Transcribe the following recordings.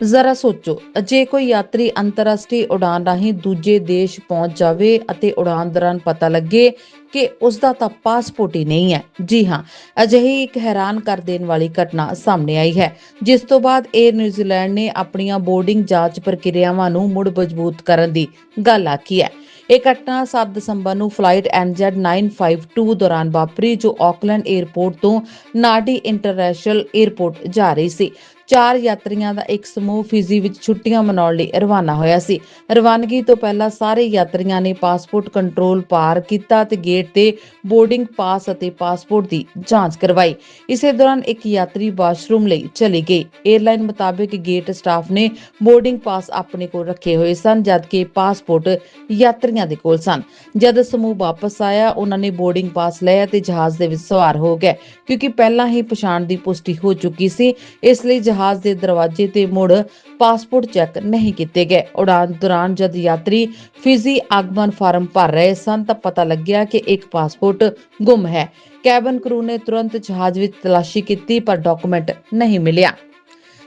ਜ਼ਰਾ ਸੋਚੋ ਜੇ ਕੋਈ ਯਾਤਰੀ ਅੰਤਰਰਾਸ਼ਟਰੀ ਉਡਾਨ ਰਾਹੀਂ ਦੂਜੇ ਦੇਸ਼ ਪਹੁੰਚ ਜਾਵੇ ਅਤੇ ਉਡਾਨ ਦੌਰਾਨ ਪਤਾ ਲੱਗੇ ਕਿ ਉਸ ਦਾ ਤਾਂ ਪਾਸਪੋਰਟ ਹੀ ਨਹੀਂ ਹੈ। ਜੀ ਹਾਂ, ਅਜਿਹੀ ਇੱਕ ਹੈਰਾਨ ਕਰ ਦੇਣ ਵਾਲੀ ਘਟਨਾ ਸਾਹਮਣੇ ਆਈ ਹੈ, ਜਿਸ ਤੋਂ ਬਾਅਦ 에ਅਰ ਨਿਊਜ਼ੀਲੈਂਡ ਨੇ ਆਪਣੀਆਂ ਬੋਰਡਿੰਗ ਜਾਂਚ ਪ੍ਰਕਿਰਿਆਵਾਂ ਨੂੰ ਮੁੜ ਮਜ਼ਬੂਤ ਕਰਨ ਦੀ ਗੱਲ ਆਖੀ ਹੈ। ਇਹ ਘਟਨਾ 7 ਦਸੰਬਰ ਨੂੰ ਫਲਾਈਟ NZ952 ਦੌਰਾਨ ਵਾਪਰੀ, ਜੋ ਆਕਲੈਂਡ 에ਅਰਪੋਰਟ ਤੋਂ ਨਾਡੀ ਇੰਟਰਨੈਸ਼ਨਲ 에ਅਰਪੋਰਟ ਜਾ ਰਹੀ ਸੀ। ਚਾਰ ਯਾਤਰੀਆਂ ਦਾ ਇੱਕ ਸਮੂਹ ਫਿਜੀ ਵਿੱਚ ਛੁੱਟੀਆਂ ਮਨਾਉਣ ਲਈ ਰਵਾਨਾ ਹੋਇਆ ਸੀ। ਰਵਾਨਗੀ ਤੋਂ ਪਹਿਲਾਂ ਸਾਰੇ ਯਾਤਰੀਆਂ ਨੇ ਪਾਸਪੋਰਟ ਕੰਟਰੋਲ ਪਾਰ ਕੀਤਾ ਤੇ ਗੇਟ ਤੇ ਬੋਰਡਿੰਗ ਪਾਸ ਅਤੇ ਪਾਸਪੋਰਟ ਦੀ ਜਾਂਚ ਕਰਵਾਈ। ਇਸੇ ਦੌਰਾਨ ਇੱਕ ਯਾਤਰੀ ਵਾਸ਼ਰੂਮ ਲਈ ਚਲੀ ਗਈ। 에ਅਰਲਾਈਨ ਮੁਤਾਬਕ ਗੇਟ ਸਟਾਫ ਨੇ ਬੋਰਡਿੰਗ ਪਾਸ ਆਪਣੇ ਕੋਲ ਰੱਖੇ ਹੋਏ ਸਨ ਜਦਕਿ ਪਾਸਪੋਰਟ ਯਾਤਰੀਆਂ ਦੇ ਕੋਲ ਸਨ। ਜਦ ਸਮੂਹ ਵਾਪਸ ਆਇਆ, ਉਹਨਾਂ ਨੇ ਬੋਰਡਿੰਗ ਪਾਸ ਲਿਆ ਤੇ ਜਹਾਜ਼ ਦੇ ਵਿੱਚ ਸਵਾਰ ਹੋ ਗਏ, ਕਿਉਂਕਿ ਪਹਿਲਾਂ ਹੀ ਪਛਾਣ ਦੀ ਪੁਸ਼ਟੀ ਹੋ ਚੁੱਕੀ ਸੀ। ਇਸ ਲਈ ਜਹਾਜ਼ ਦੇ ਦਰਵਾਜ਼ੇ ਤੇ ਮੁੜ ਪਾਸਪੋਰਟ ਚੈੱਕ ਨਹੀਂ ਕੀਤੇ ਗਏ। ਉਡਾਨ ਦੌਰਾਨ ਜਦ ਯਾਤਰੀ ਫਿਜੀ ਆਗਮਨ ਫਾਰਮ ਭਰ ਰਹੇ ਸਨ, ਤਾਂ ਪਤਾ ਲੱਗਿਆ ਕਿ ਇੱਕ ਪਾਸਪੋਰਟ ਗੁੰਮ ਹੈ। ਕੈਬਨ ਕਰੂ ਨੇ ਤੁਰੰਤ ਜਹਾਜ਼ ਵਿੱਚ ਤਲਾਸ਼ੀ ਕੀਤੀ, ਪਰ ਡਾਕੂਮੈਂਟ ਨਹੀਂ ਮਿਲਿਆ।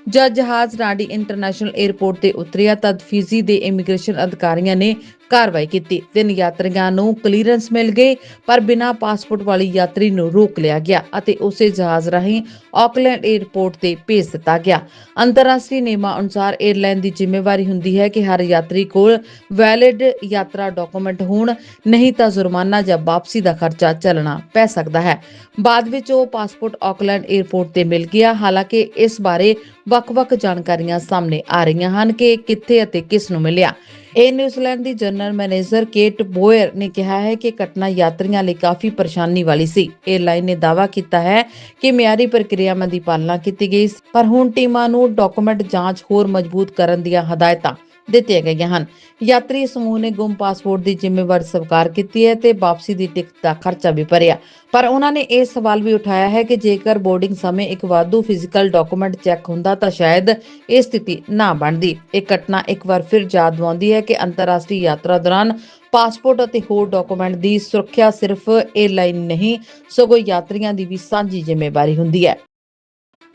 ਜਦ ਜਹਾਜ਼ ਰਾਡੀ ਇੰਟਰਨੈਸ਼ਨਲ 에ਅਰਪੋਰਟ ਤੇ ਉਤਰਿਆ, ਤਦ ਫਿਜੀ ਦੇ ਇਮੀਗ੍ਰੇਸ਼ਨ ਅਧਿਕਾਰੀਆਂ ਨੇ ਕਾਰਵਾਈ ਕੀਤੀ। ਤਿੰਨ ਯਾਤਰੀਆਂ ਨੂੰ ਕਲੀਅਰੈਂਸ ਮਿਲ ਗਏ ਪਰ ਬਿਨਾਂ ਪਾਸਪੋਰਟ ਵਾਲੀ ਯਾਤਰੀ ਨੂੰ ਰੋਕ ਲਿਆ ਗਿਆ ਅਤੇ ਉਸੇ ਜਹਾਜ਼ ਰਾਹੀਂ ਆਕਲੈਂਡ 에ਅਰਪੋਰਟ ਤੇ ਭੇਜ ਦਿੱਤਾ ਗਿਆ। ਅੰਤਰਰਾਸ਼ਟਰੀ ਨਿਯਮਾਂ ਅਨੁਸਾਰ 에ਅਰਲਾਈਨ ਦੀ ਜ਼ਿੰਮੇਵਾਰੀ ਹੁੰਦੀ ਹੈ ਕਿ ਹਰ ਯਾਤਰੀ ਕੋਲ ਵੈਲਿਡ ਯਾਤਰਾ ਡਾਕੂਮੈਂਟ ਹੋਣ, ਨਹੀਂ ਤਾਂ ਜੁਰਮਾਨਾ ਜਾਂ ਵਾਪਸੀ ਦਾ ਖਰਚਾ ਚੱਲਣਾ ਪੈ ਸਕਦਾ ਹੈ। ਬਾਅਦ ਵਿੱਚ ਉਹ ਪਾਸਪੋਰਟ ਆਕਲੈਂਡ 에ਅਰਪੋਰਟ ਤੇ ਮਿਲ ਗਿਆ। ਹਾਲਾਂਕਿ ਇਸ ਬਾਰੇ ਵੱਖ-ਵੱਖ ਜਾਣਕਾਰੀਆਂ ਸਾਹਮਣੇ ਆ ਰਹੀਆਂ ਹਨ ਕਿ ਕਿੱਥੇ ਅਤੇ ਕਿਸ ਨੂੰ ਮਿਲਿਆ। ਏਅਰ ਨਿਊਜ਼ੀਲੈਂਡ ਦੀ ਜਨਰਲ ਮੈਨੇਜਰ ਕੇਟ ਬੋਇਰ ਨੇ ਕਿਹਾ ਹੈ ਕਿ ਘਟਨਾ ਯਾਤਰੀਆਂ ਲਈ ਕਾਫੀ ਪਰੇਸ਼ਾਨੀ ਵਾਲੀ ਸੀ। ਏਅਰਲਾਈਨ ਨੇ ਦਾਅਵਾ ਕੀਤਾ ਹੈ ਕਿ ਮਿਆਰੀ ਪ੍ਰਕਿਰਿਆਵਾਂ ਦੀ ਪਾਲਣਾ ਕੀਤੀ ਗਈ ਸੀ, ਪਰ ਹੁਣ ਟੀਮਾਂ ਨੂੰ ਡਾਕੂਮੈਂਟ ਜਾਂਚ ਹੋਰ ਮਜ਼ਬੂਤ ਕਰਨ ਦੀਆਂ ਹਦਾਇਤਾਂ ਦਿੱਤੀਆਂ ਗਈਆਂ ਹਨ। ਯਾਤਰੀ ਸਮੂਹ ਨੇ ਗੁੰਮ ਪਾਸਪੋਰਟ ਦੀ ਜ਼ਿੰਮੇਵਾਰੀ ਸਵੀਕਾਰ ਕੀਤੀ ਹੈ ਤੇ ਵਾਪਸੀ ਦੀ ਟਿਕਟ ਦਾ ਖਰਚਾ ਵੀ ਭਰਿਆ। ਪਰ ਉਹਨਾਂ ਨੇ ਇਹ ਸਵਾਲ ਵੀ ਉਠਾਇਆ ਹੈ ਕਿ ਜੇਕਰ ਬੋਰਡਿੰਗ ਸਮੇਂ ਇੱਕ ਵਾਧੂ ਫਿਜ਼ੀਕਲ ਡਾਕੂਮੈਂਟ ਚੈੱਕ ਹੁੰਦਾ ਤਾਂ ਸ਼ਾਇਦ ਇਹ ਸਥਿਤੀ ਨਾ ਬਣਦੀ। ਇਹ ਘਟਨਾ ਇੱਕ ਵਾਰ ਫਿਰ ਯਾਦ ਦਿਵਾਉਂਦੀ ਹੈ ਕਿ ਅੰਤਰਰਾਸ਼ਟਰੀ ਯਾਤਰਾ ਦੌਰਾਨ ਪਾਸਪੋਰਟ ਅਤੇ ਹੋਰ ਡਾਕੂਮੈਂਟ ਦੀ ਸੁਰੱਖਿਆ ਸਿਰਫ 에ਅਰਲਾਈਨ ਨਹੀਂ, ਸਗੋਂ ਯਾਤਰੀਆਂ ਦੀ ਵੀ ਸਾਂਝੀ ਜ਼ਿੰਮੇਵਾਰੀ ਹੁੰਦੀ ਹੈ।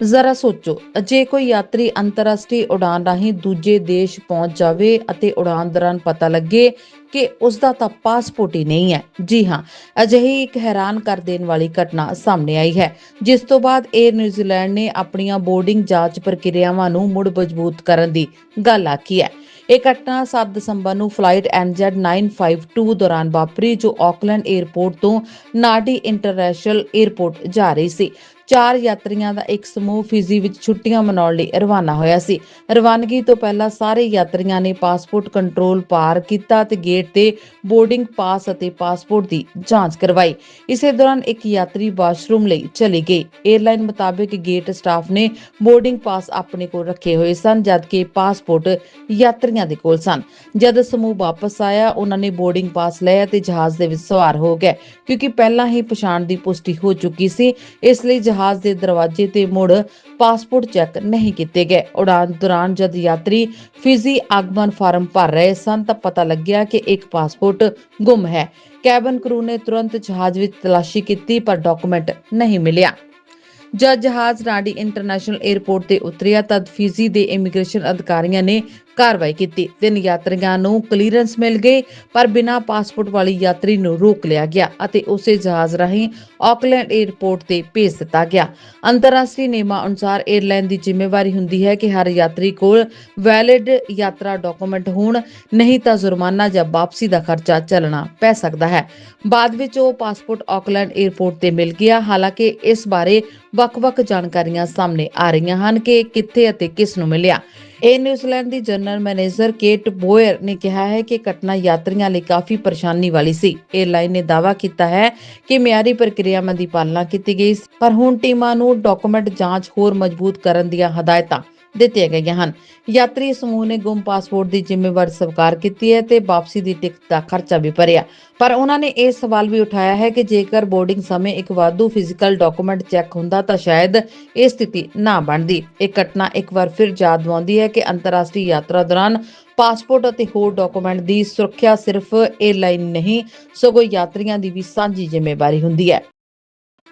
ਜ਼ਰਾ ਸੋਚੋ ਜੇ ਕੋਈ ਯਾਤਰੀ ਅੰਤਰਰਾਸ਼ਟਰੀ ਉਡਾਨ ਰਾਹੀਂ ਦੂਜੇ ਦੇਸ਼ ਪਹੁੰਚ ਜਾਵੇ ਅਤੇ ਉਡਾਨ ਦੌਰਾਨ ਪਤਾ ਲੱਗੇ ਕਿ ਉਸ ਦਾ ਤਾਂ ਪਾਸਪੋਰਟ ਹੀ ਨਹੀਂ ਹੈ। ਜੀ ਹਾਂ, ਅਜਿਹੀ ਇੱਕ ਹੈਰਾਨ ਕਰ ਦੇਣ ਵਾਲੀ ਘਟਨਾ ਸਾਹਮਣੇ ਆਈ ਹੈ, ਜਿਸ ਤੋਂ ਬਾਅਦ 에ਅਰ ਨਿਊਜ਼ੀਲੈਂਡ ਨੇ ਆਪਣੀਆਂ ਬੋਰਡਿੰਗ ਜਾਂਚ ਪ੍ਰਕਿਰਿਆਵਾਂ ਨੂੰ ਮੁੜ ਮਜ਼ਬੂਤ ਕਰਨ ਦੀ ਗੱਲ ਆਖੀ ਹੈ। ਇਹ ਘਟਨਾ 7 ਦਸੰਬਰ ਨੂੰ ਫਲਾਈਟ MZ952 ਦੌਰਾਨ ਵਾਪਰੀ, ਜੋ ਆਕਲੈਂਡ 에ਅਰਪੋਰਟ ਤੋਂ ਨਾਡੀ ਇੰਟਰਨੈਸ਼ਨਲ 에ਅਰਪੋਰਟ ਜਾ ਰਹੀ ਸੀ। ਚਾਰ ਯਾਤਰੀਆਂ ਦਾ ਇੱਕ ਸਮੂਹ ਫਿਜੀ ਵਿੱਚ ਛੁੱਟੀਆਂ ਮਨਾਉਣ ਲਈ ਰਵਾਨਾ ਹੋਇਆ ਸੀ। ਰਵਾਨਗੀ ਤੋਂ ਪਹਿਲਾਂ ਸਾਰੇ ਯਾਤਰੀਆਂ ਨੇ ਪਾਸਪੋਰਟ ਕੰਟਰੋਲ ਪਾਰ ਕੀਤਾ ਤੇ ਗੇਟ ਤੇ ਬੋਰਡਿੰਗ ਪਾਸ ਅਤੇ ਪਾਸਪੋਰਟ ਦੀ ਜਾਂਚ ਕਰਵਾਈ। ਇਸੇ ਦੌਰਾਨ ਇੱਕ ਯਾਤਰੀ ਵਾਸ਼ਰੂਮ ਲਈ ਚਲੀ ਗਈ। 에ਅਰਲਾਈਨ ਮੁਤਾਬਕ ਗੇਟ ਸਟਾਫ ਨੇ ਬੋਰਡਿੰਗ ਪਾਸ ਆਪਣੇ ਕੋਲ ਰੱਖੇ ਹੋਏ ਸਨ, ਜਦਕਿ ਪਾਸਪੋਰਟ ਯਾਤਰੀਆਂ ਦੇ ਕੋਲ ਸਨ। ਜਦ ਸਮੂਹ ਵਾਪਸ ਆਇਆ, ਉਹਨਾਂ ਨੇ ਬੋਰਡਿੰਗ ਪਾਸ ਲਿਆ ਤੇ ਜਹਾਜ਼ ਦੇ ਵਿੱਚ ਸਵਾਰ ਹੋ ਗਏ, ਕਿਉਂਕਿ ਪਹਿਲਾਂ ਹੀ ਪਛਾਣ ਦੀ ਪੁਸ਼ਟੀ ਹੋ ਚੁੱਕੀ ਸੀ। ਇਸ ਲਈ ਜਹਾਜ਼ ਦੇ ਦਰਵਾਜ਼ੇ ਤੇ ਮੁੜ ਪਾਸਪੋਰਟ ਚੈੱਕ ਨਹੀਂ ਕੀਤੇ ਗਏ। ਉਡਾਨ ਦੌਰਾਨ ਜਦ ਯਾਤਰੀ ਫਿਜੀ ਆਗਮਨ ਫਾਰਮ ਭਰ ਰਹੇ ਸਨ, ਤਾਂ ਪਤਾ ਲੱਗਿਆ ਕਿ ਇੱਕ ਪਾਸਪੋਰਟ ਗੁੰਮ ਹੈ। ਕੈਬਨ ਕਰੂ ਨੇ ਤੁਰੰਤ ਜਹਾਜ਼ ਵਿੱਚ ਤਲਾਸ਼ੀ ਕੀਤੀ, ਪਰ ਡਾਕੂਮੈਂਟ ਨਹੀਂ ਮਿਲਿਆ। ਜਦ ਜਹਾਜ਼ ਰਾਡੀ ਇੰਟਰਨੈਸ਼ਨਲ 에ਅਰਪੋਰਟ ਤੇ ਉਤਰਿਆ, ਤਦ ਫਿਜੀ ਦੇ ਇਮੀਗ੍ਰੇਸ਼ਨ ਅਧਿਕਾਰੀਆਂ ਨੇ ਕਾਰਵਾਈ ਕੀਤੀ। ਤਿੰਨ ਯਾਤਰੀਆਂ ਨੂੰ ਕਲੀਅਰੈਂਸ ਮਿਲ ਗਈ, ਪਰ ਬਿਨਾਂ ਪਾਸਪੋਰਟ ਵਾਲੀ ਯਾਤਰੀ ਨੂੰ ਰੋਕ ਲਿਆ ਗਿਆ ਅਤੇ ਉਸੇ ਜਹਾਜ਼ ਰਾਹੀਂ ਆਕਲੈਂਡ 에ਅਰਪੋਰਟ ਤੇ ਭੇਜ ਦਿੱਤਾ ਗਿਆ। ਅੰਤਰਰਾਸ਼ਟਰੀ ਨਿਯਮਾਂ ਅਨੁਸਾਰ 에ਅਰਲਾਈਨ ਦੀ ਜ਼ਿੰਮੇਵਾਰੀ ਹੁੰਦੀ ਹੈ ਕਿ ਹਰ ਯਾਤਰੀ ਕੋਲ ਵੈਲਿਡ ਯਾਤਰਾ ਡਾਕੂਮੈਂਟ ਹੋਣ, ਨਹੀਂ ਤਾਂ ਜੁਰਮਾਨਾ ਜਾਂ ਵਾਪਸੀ ਦਾ ਖਰਚਾ ਚੱਲਣਾ ਪੈ ਸਕਦਾ ਹੈ। ਬਾਅਦ ਵਿੱਚ ਉਹ ਪਾਸਪੋਰਟ ਆਕਲੈਂਡ 에ਅਰਪੋਰਟ ਤੇ ਮਿਲ ਗਿਆ। ਹਾਲਾਂਕਿ ਇਸ ਬਾਰੇ ਵੱਖ-ਵੱਖ ਜਾਣਕਾਰੀਆਂ ਸਾਹਮਣੇ ਆ ਰਹੀਆਂ ਹਨ ਕਿ ਕਿੱਥੇ ਅਤੇ ਕਿਸ ਨੂੰ ਮਿਲਿਆ। ਏਅਰ ਨਿਊਜ਼ੀਲੈਂਡ ਦੀ ਜਨਰਲ ਮੈਨੇਜਰ ਕੇਟ ਬੋਇਰ ਨੇ ਕਿਹਾ ਹੈ ਕਿ ਘਟਨਾ ਯਾਤਰੀਆਂ ਲਈ ਕਾਫੀ ਪਰੇਸ਼ਾਨੀ ਵਾਲੀ ਸੀ। ਏਅਰਲਾਈਨ ਨੇ ਦਾਅਵਾ ਕੀਤਾ ਹੈ ਕਿ ਮਿਆਰੀ ਪ੍ਰਕਿਰਿਆਵਾਂ ਦੀ ਪਾਲਣਾ ਕੀਤੀ ਗਈ ਸੀ, ਪਰ ਹੁਣ ਟੀਮਾਂ ਨੂੰ ਡਾਕੂਮੈਂਟ ਜਾਂਚ ਹੋਰ ਮਜ਼ਬੂਤ ਕਰਨ ਦੀਆਂ ਹਦਾਇਤਾਂ ਦਿੱਤੀਆਂ ਗਈਆਂ ਹਨ। ਯਾਤਰੀ ਸਮੂਹ ਨੇ ਗੁੰਮ ਪਾਸਪੋਰਟ ਦੀ ਜ਼ਿੰਮੇਵਾਰੀ ਸਵੀਕਾਰ ਕੀਤੀ ਹੈ ਤੇ ਵਾਪਸੀ ਦੀ ਟਿਕਟ ਦਾ ਖਰਚਾ ਵੀ ਭਰਿਆ। ਪਰ ਉਹਨਾਂ ਨੇ ਇਹ ਸਵਾਲ ਵੀ ਉਠਾਇਆ ਹੈ ਕਿ ਜੇਕਰ ਬੋਰਡਿੰਗ ਸਮੇਂ ਇੱਕ ਵਾਧੂ ਫਿਜ਼ੀਕਲ ਡਾਕੂਮੈਂਟ ਚੈੱਕ ਹੁੰਦਾ ਤਾਂ ਸ਼ਾਇਦ ਇਹ ਸਥਿਤੀ ਨਾ ਬਣਦੀ। ਇਹ ਘਟਨਾ ਇੱਕ ਵਾਰ ਫਿਰ ਯਾਦ ਦਿਵਾਉਂਦੀ ਹੈ ਕਿ ਅੰਤਰਰਾਸ਼ਟਰੀ ਯਾਤਰਾ ਦੌਰਾਨ ਪਾਸਪੋਰਟ ਅਤੇ ਹੋਰ ਡਾਕੂਮੈਂਟ ਦੀ ਸੁਰੱਖਿਆ ਸਿਰਫ 에ਅਰਲਾਈਨ ਨਹੀਂ, ਸਗੋਂ ਯਾਤਰੀਆਂ ਦੀ ਵੀ ਸਾਂਝੀ ਜ਼ਿੰਮੇਵਾਰੀ ਹੁੰਦੀ ਹੈ।